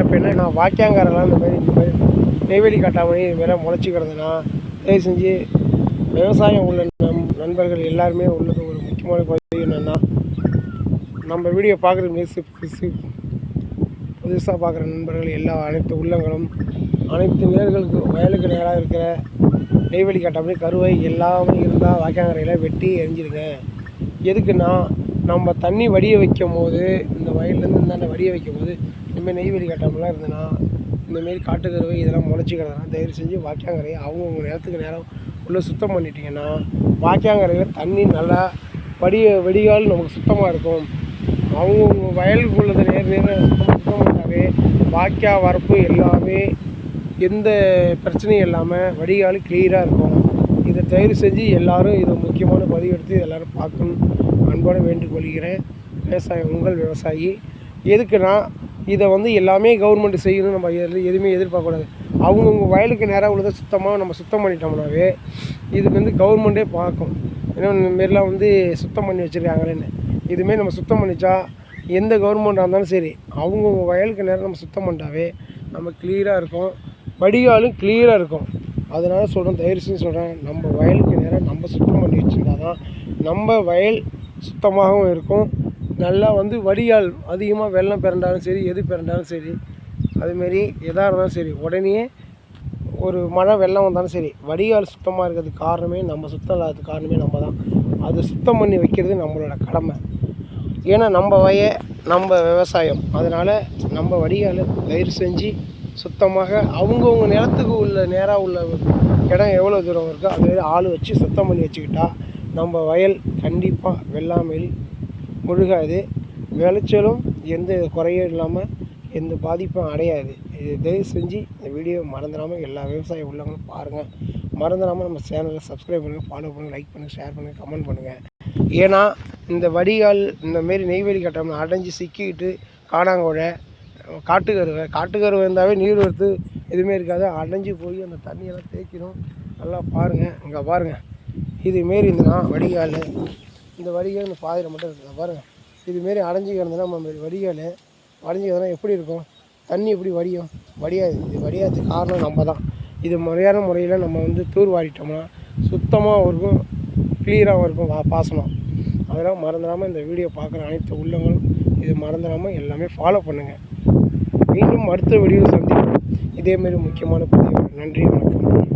இப்போ நான் வாக்கியாங்காரெல்லாம் இந்த மாதிரி இந்த மாதிரி நெய்வேலி காட்டாமணி இது மாதிரி முளைச்சிக்கிறதுனா தயவு செஞ்சு விவசாயம் உள்ள நம் நண்பர்கள் எல்லாருமே உள்ளது ஒரு முக்கியமான பகுதி என்னென்னா நம்ம வீடியோ பார்க்குற மிஸ் புதுசு புதுசாக பார்க்குற நண்பர்கள் எல்லா அனைத்து உள்ளங்களும் அனைத்து நேர்களுக்கு வயலுக்கு நேராக இருக்கிற நெய்வேலி காட்டாமணி கருவை எல்லாமே இருந்தால் வாக்கியாங்கரையில் வெட்டி எரிஞ்சிருங்க எதுக்குன்னா நம்ம தண்ணி வடிய வைக்கும் போது இந்த வயல்லேருந்து இந்தாண்ட வடிய வைக்கும் போது இனிமேல் நெய்வேலி கட்டாமலாம் இருந்ததுன்னா இந்தமாரி காட்டுக்கருவை இதெல்லாம் முளைச்சிக்கிறதுனா தயவு செஞ்சு வாக்கியாங்கரையை அவங்கவுங்க நேரத்துக்கு நேரம் உள்ளே சுத்தம் பண்ணிட்டீங்கன்னா வாக்கியாங்கரையில் தண்ணி நல்லா வடிய வடிகால் நமக்கு சுத்தமாக இருக்கும். அவங்கவுங்க வயலுக்கு உள்ளது நேர் நேரம் சுத்தம் சுத்தம் பண்ணாவே வாக்கியா வரப்பு எல்லாமே எந்த பிரச்சனையும் இல்லாமல் வடிகால் கிளியராக இருக்கும். தயவு செஞ்சு எல்லோரும் இதை முக்கியமான பதிவு எடுத்து பார்க்கணும். அன்போடு வேண்டுகொள்கிறேன் விவசாயம் உங்கள் விவசாயி. எதுக்குன்னா இதை வந்து எல்லாமே கவர்மெண்ட் செய்யணும் நம்ம எது எதுவுமே எதிர்பார்க்கக்கூடாது. அவங்கவுங்க வயலுக்கு நேராக உள்ளதை சுத்தமாக நம்ம சுத்தம் பண்ணிட்டோம்னாவே இது வந்து கவர்மெண்ட்டே பார்க்கும். ஏன்னா இந்த மாரிலாம் வந்து சுத்தம் பண்ணி வச்சுருக்காங்களேன்னு. இதுமாரி நம்ம சுத்தம் பண்ணிச்சா எந்த கவர்மெண்ட்டாக இருந்தாலும் சரி அவங்கவுங்க வயலுக்கு நேரம் நம்ம சுத்தம் பண்ணிட்டாவே நம்ம கிளியராக இருக்கும். வடிகாலும் கிளியராக இருக்கும். அதனால் சொல்கிறேன் தயவு செஞ்சு சொல்கிறேன் நம்ம வயலுக்கு நேராக நம்ம சுத்தம் பண்ணி வச்சுருந்தா தான் நம்ம வயல் சுத்தமாகவும் இருக்கும். நல்லா வந்து வடிகால் அதிகமாக வெள்ளம் பிறண்டாலும் சரி எது பிறண்டாலும் சரி அதுமாரி எதாக இருந்தாலும் சரி உடனே ஒரு மழை வெள்ளம் வந்தாலும் சரி வடிகால் சுத்தமாக இருக்கிறதுக்கு காரணமே நம்ம சுத்தம் இல்லாததுக்கு காரணமே நம்ம தான். அதை சுத்தம் பண்ணி வைக்கிறது நம்மளோட கடமை. ஏன்னா நம்ம வய நம்ம விவசாயம். அதனால் நம்ம வடிகாலை தயவு செஞ்சு சுத்தமாக அவங்கவுங்க நிலத்துக்கு உள்ள நேராக உள்ள இடம் எவ்வளோ தூரம் இருக்கோ அது ஆள் வச்சு சுத்தம் பண்ணி வச்சுக்கிட்டா நம்ம வயல் கண்டிப்பாக வெள்ளாமையில் முழுகாது. விளைச்சலும் எந்த குறையும் இல்லாமல் எந்த பாதிப்பும் அடையாது. இது தயவு செஞ்சு இந்த வீடியோ மறந்துடாமல் எல்லா விவசாய உள்ளவங்களும் பாருங்கள் மறந்துடாமல் நம்ம சேனலை சப்ஸ்கிரைப் பண்ணுங்கள் ஃபாலோ பண்ணுங்கள் லைக் பண்ணுங்கள் ஷேர் பண்ணுங்கள் கமெண்ட் பண்ணுங்கள் ஏன்னா இந்த வடிகால் இந்தமாரி நெய்வேலி கட்டம் அடைஞ்சு சிக்கிக்கிட்டு காணாங்கோழை காட்டுக்கருவை காட்டுக்கருவை இருந்தாவே நீர் வரத்து எதுவுமே இருக்காது. அடைஞ்சு போய் அந்த தண்ணியெல்லாம் தேய்க்கணும். நல்லா பாருங்கள் இங்கே பாருங்கள் இதுமாரி இருந்ததுன்னா வடிகால். இந்த வடிகால் இந்த பாதையில் மட்டும் இருக்குது பாருங்கள் இதுமாரி அடைஞ்சு கிடந்ததுன்னா நம்ம வடிகால் அடைஞ்சு கிடந்தா எப்படி இருக்கும்? தண்ணி எப்படி வடியும்? வடியாது. இது வடியாததுக்கு காரணம் நம்ம தான் இது முறையான முறையில் நம்ம வந்து தூர் வாடிட்டோம்னா சுத்தமாக இருக்கும் கிளியராகவும் இருக்கும் வா பாசனம். அதெல்லாம் மறந்துடாமல் இந்த வீடியோ பார்க்குற அனைத்து உள்ளங்களும் இது மறந்துடாமல் எல்லாமே ஃபாலோ பண்ணுங்கள் மீண்டும் அடுத்த வீடியோ சந்திப்போம். இதேமாரி முக்கியமான பதிவு நன்றி வணக்கம்.